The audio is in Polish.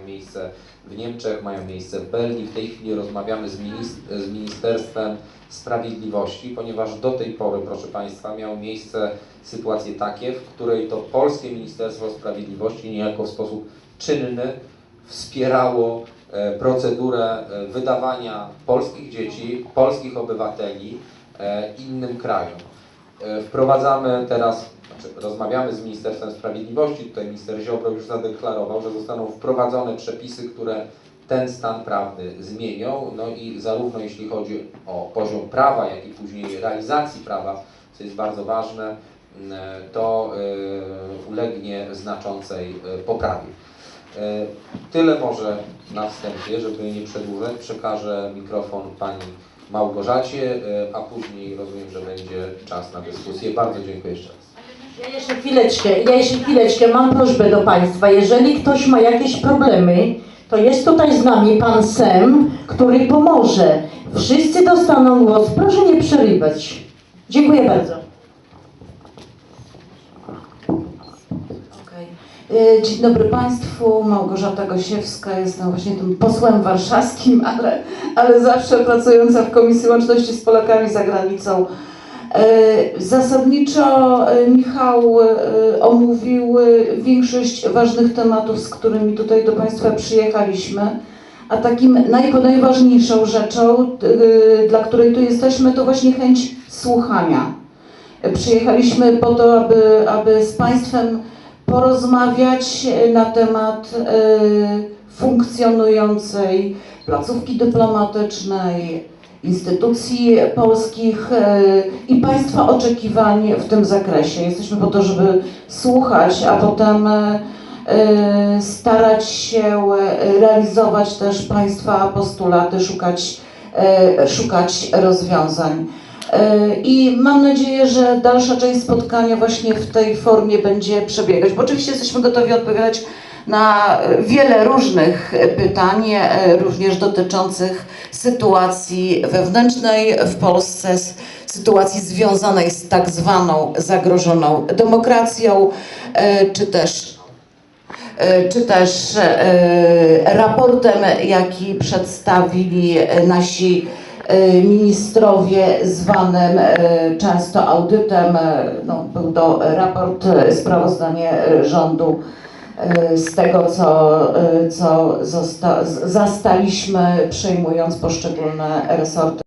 mają miejsce w Niemczech, mają miejsce w Belgii. W tej chwili rozmawiamy z, minis- z Ministerstwem Sprawiedliwości, ponieważ do tej pory, proszę Państwa, miały miejsce sytuacje takie, w której to polskie Ministerstwo Sprawiedliwości niejako w sposób czynny wspierało e, procedurę e, wydawania polskich dzieci, polskich obywateli e, innym krajom. Wprowadzamy teraz, rozmawiamy z Ministerstwem Sprawiedliwości, tutaj minister Ziobro już zadeklarował, że zostaną wprowadzone przepisy, które ten stan prawny zmienią, no i zarówno jeśli chodzi o poziom prawa, jak i później realizacji prawa, co jest bardzo ważne, m, to e, ulegnie znaczącej e, poprawie. E, Tyle może na wstępie, żeby nie przedłużać. Przekażę mikrofon Pani Małgorzacie, a później rozumiem, że będzie czas na dyskusję. Bardzo dziękuję jeszcze raz. Ja jeszcze chwileczkę, ja jeszcze chwileczkę mam prośbę do Państwa. Jeżeli ktoś ma jakieś problemy, to jest tutaj z nami Pan Sem, który pomoże. Wszyscy dostaną głos. Proszę nie przerywać. Dziękuję bardzo. E, Dzień dobry Państwu, Małgorzata Gosiewska, jestem właśnie tym posłem warszawskim, ale, ale zawsze pracująca w Komisji Łączności z Polakami za granicą. E, Zasadniczo e, Michał e, omówił większość ważnych tematów, z którymi tutaj do Państwa przyjechaliśmy, a takim naj, najważniejszą rzeczą, dla której tu jesteśmy, to właśnie chęć słuchania. Przyjechaliśmy po to, aby, aby z Państwem porozmawiać na temat funkcjonującej placówki dyplomatycznej, instytucji polskich e, i Państwa oczekiwań w tym zakresie. Jesteśmy po to, żeby słuchać, a potem e, e, starać się realizować też Państwa postulaty, szukać, szukać rozwiązań. I mam nadzieję, że dalsza część spotkania właśnie w tej formie będzie przebiegać. Bo oczywiście jesteśmy gotowi odpowiadać na wiele różnych pytań, również dotyczących sytuacji wewnętrznej w Polsce, sytuacji związanej z tak zwaną zagrożoną demokracją, e, czy też e, czy też e, raportem, jaki przedstawili nasi ministrowie zwanym często audytem. No, był to raport, sprawozdanie rządu z tego, co, e, co zastaliśmy przejmując poszczególne resorty.